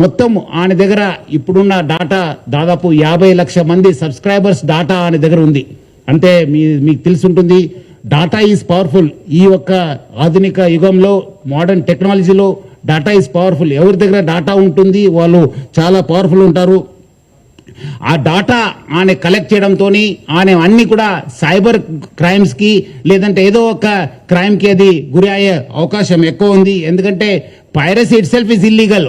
మొత్తం ఆయన దగ్గర ఇప్పుడున్న డాటా దాదాపు యాభై లక్ష మంది సబ్స్క్రైబర్స్ డాటా ఆయన దగ్గర ఉంది. అంటే మీ మీకు తెలిసి ఉంటుంది డాటా ఈజ్ పవర్ఫుల్ ఈ యొక్క ఆధునిక యుగంలో మోడర్న్ టెక్నాలజీలో డాటా ఈజ్ పవర్ఫుల్ ఎవరి దగ్గర డాటా ఉంటుంది వాళ్ళు చాలా పవర్ఫుల్ ఉంటారు. ఆ డాటా ఆయన కలెక్ట్ చేయడంతో ఆయన అన్ని కూడా సైబర్ క్రైమ్స్కి లేదంటే ఏదో ఒక క్రైమ్కి అది గురి అయ్యే అవకాశం ఎక్కువ ఉంది. ఎందుకంటే piracy itself is illegal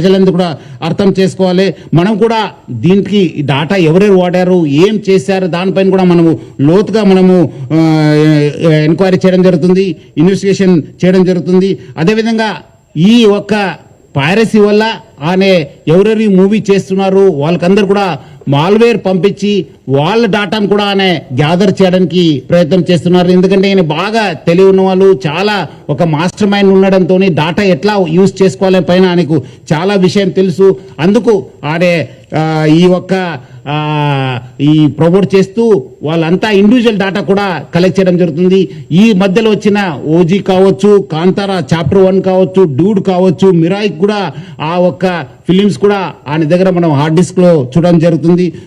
ప్రజలందరూ కూడా అర్థం చేసుకోవాలి. మనం కూడా దీనికి డాటా ఎవరెవరు వాడారు ఏం చేశారు దానిపైన కూడా మనము లోతుగా మనము ఎంక్వైరీ చేయడం జరుగుతుంది ఇన్వెస్టిగేషన్ చేయడం జరుగుతుంది. అదేవిధంగా ఈ ఒక్క పైరసీ వల్ల ఆమె ఎవరెవరి మూవీ చేస్తున్నారు వాళ్ళకందరూ కూడా మాల్వేర్ పంపించి వాళ్ళ డాటాను కూడా ఆయన గ్యాదర్ చేయడానికి ప్రయత్నం చేస్తున్నారు. ఎందుకంటే ఈయన బాగా తెలివి ఉన్న వాళ్ళు చాలా ఒక మాస్టర్ మైండ్ ఉండడంతో డాటా ఎట్లా యూజ్ చేసుకోవాలని పైన ఆయనకు చాలా విషయం తెలుసు. అందుకు ఆడే ఈ ఒక్క ఈ ప్రమోట్ చేస్తూ వాళ్ళంతా ఇండివిజువల్ డాటా కూడా కలెక్ట్ చేయడం జరుగుతుంది. ఈ మధ్యలో వచ్చిన ఓజీ కావచ్చు కాంతారా చాప్టర్ వన్ కావచ్చు డూడ్ కావచ్చు మిరాయిక్ కూడా ఆ ఒక్క ఫిలిమ్స్ కూడా ఆయన దగ్గర మనం హార్డ్ డిస్క్లో చూడడం జరుగుతుంది.